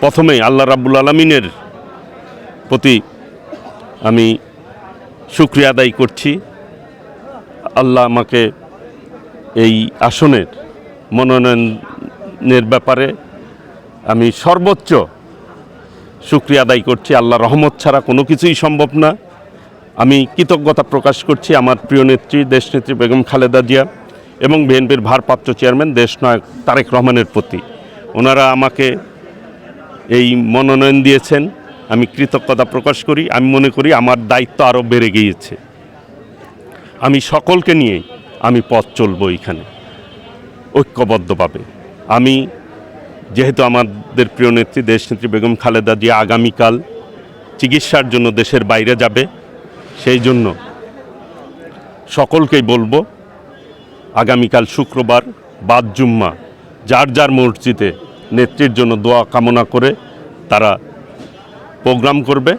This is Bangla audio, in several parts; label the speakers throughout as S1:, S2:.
S1: প্রথমেই আল্লাহ রাব্বুল আলমিনের প্রতি আমি শুক্রিয়া আদায় করছি। আল্লাহ আমাকে এই আসনের মনোনয়নের ব্যাপারে আমি সর্বোচ্চ শুক্রিয়া আদায় করছি। আল্লাহ রহমত ছাড়া কোনো কিছুই সম্ভব না। আমি কৃতজ্ঞতা প্রকাশ করছি আমার প্রিয় নেত্রী দেশনেত্রী বেগম খালেদা জিয়া এবং বিএনপির ভারপ্রাপ্ত চেয়ারম্যান দেশনায়ক তারেক রহমানের প্রতি। ওনারা আমাকে এই মনোনয়ন দিয়েছেন, আমি কৃতজ্ঞতা প্রকাশ করি, আমি মনে করি আমার দায়িত্ব আরও বেড়ে গিয়েছে। আমি সকলকে নিয়ে আমি পথ চলবো এখানে ঐক্যবদ্ধভাবে। আমি যেহেতু আমাদের প্রিয় নেত্রী দেশনেত্রী বেগম খালেদা জিয়া আগামীকাল চিকিৎসার জন্য দেশের বাইরে যাবে, সেই জন্য সকলকেই বলব, আগামীকাল শুক্রবার বাদ জুম্মা, যার যার মসজিদে নেত্রীর জন্য দোয়া কামনা করে তারা প্রোগ্রাম করবে।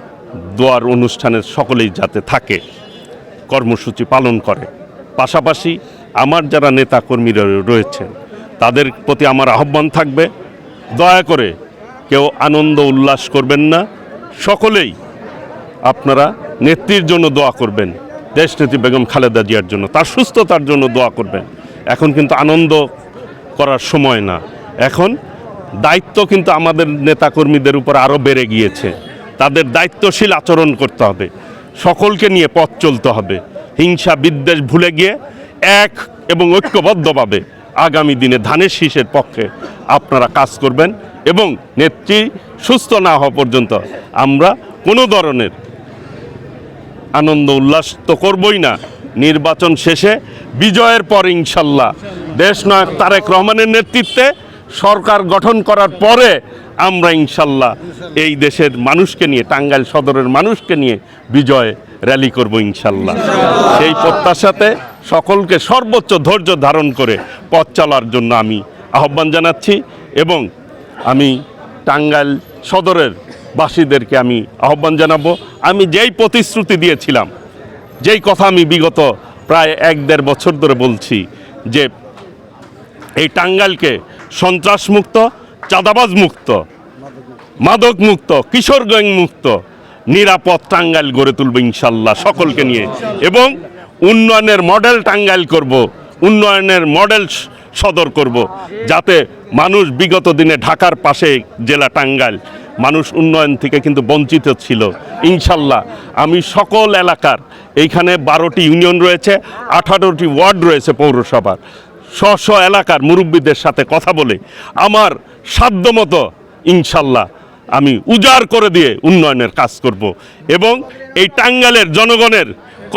S1: দোয়ার অনুষ্ঠানের সকলেই যাতে থাকে, কর্মসূচি পালন করে। পাশাপাশি আমার যারা নেতাকর্মীরা রয়েছেন, তাদের প্রতি আমার আহ্বান থাকবে। দয়া করে কেউ আনন্দ উল্লাস করবেন না। সকলেই আপনারা নেত্রীর জন্য দোয়া করবেন। দেশনেত্রী বেগম খালেদা জিয়ার জন্য, তার সুস্থতার জন্য দোয়া করবেন। এখন কিন্তু আনন্দ করার সময় না। এখন দায়িত্ব কিন্তু আমাদের নেতাকর্মীদের উপর আরও বেড়ে গিয়েছে। তাদের দায়িত্বশীল আচরণ করতে হবে। সকলকে নিয়ে পথ চলতে হবে। হিংসা বিদ্বেষ ভুলে গিয়ে এক এবং ঐক্যবদ্ধভাবে আগামী দিনে ধানের শীষের পক্ষে আপনারা কাজ করবেন এবং নেত্রী সুস্থ না হওয়া পর্যন্ত আমরা কোনো ধরনের আনন্দ উল্লাস তো করবই না। নির্বাচন শেষে বিজয়ের পর ইনশাল্লাহ দেশনায়ক তারেক রহমানের নেতৃত্বে সরকার গঠন করার পরে আমরা ইনশাল্লাহ এই দেশের মানুষকে নিয়ে, টাঙ্গাইল সদরের মানুষকে নিয়ে বিজয় র্যালি করব ইনশাল্লাহ। সেই প্রত্যাশাতে সকলকে সর্বোচ্চ ধৈর্য ধারণ করে পথ চলার জন্য আমি আহ্বান জানাচ্ছি এবং আমি টাঙ্গাইল সদরের বাসীদেরকে আমি আহ্বান জানাব। আমি যেই প্রতিশ্রুতি দিয়েছিলাম, যেই কথা আমি বিগত প্রায় এক দেড় বছর ধরে বলছি যে এই টাঙ্গাইলকে সন্ত্রাস মুক্ত চাঁদাবাজ মুক্ত মাদক মুক্ত কিশোর গ্যাং মুক্ত নিরাপদ টাঙ্গাইল গড়ে তুলবে ইনশাল্লাহ সকলকে নিয়ে। এবং উন্নয়নের মডেল টাঙ্গাইল করব, উন্নয়নের মডেল সদর করব, যাতে মানুষ বিগত দিনে ঢাকার পাশে জেলা টাঙ্গাইল, মানুষ উন্নয়ন থেকে কিন্তু বঞ্চিত ছিল। ইনশাল্লাহ আমি সকল এলাকার, এইখানে বারোটি ইউনিয়ন রয়েছে, আঠারোটি ওয়ার্ড রয়েছে পৌরসভার। স্ব স্ব এলাকার মুরব্বীদের সাথে কথা বলে আমার সাধ্যমতো ইনশাল্লাহ আমি উজাড় করে দিয়ে উন্নয়নের কাজ করব এবং এই টাঙ্গালের জনগণের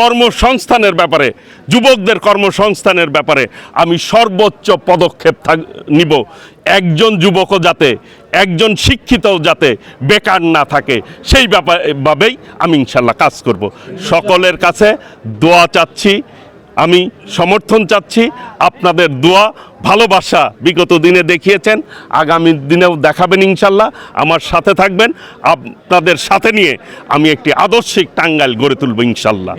S1: কর্মসংস্থানের ব্যাপারে, যুবকদের কর্মসংস্থানের ব্যাপারে আমি সর্বোচ্চ পদক্ষেপ নিব। একজন যুবকও যাতে, একজন শিক্ষিতও যাতে বেকার না থাকে, সেই ব্যাপার ভাবেই আমি ইনশাল্লাহ কাজ করব। সকলের কাছে দোয়া চাচ্ছি আমি সমর্থন চাচ্ছি, আপনাদের দোয়া, ভালোবাসা বিগত দিনে দেখিয়েছেন, আগামী দিনেও দেখাবেন ইনশাল্লাহ। আমার সাথে থাকবেন, আপনাদের সাথে নিয়ে আমি একটি আদর্শিক টাঙ্গাইল গড়ে তুলব ইনশাল্লাহ।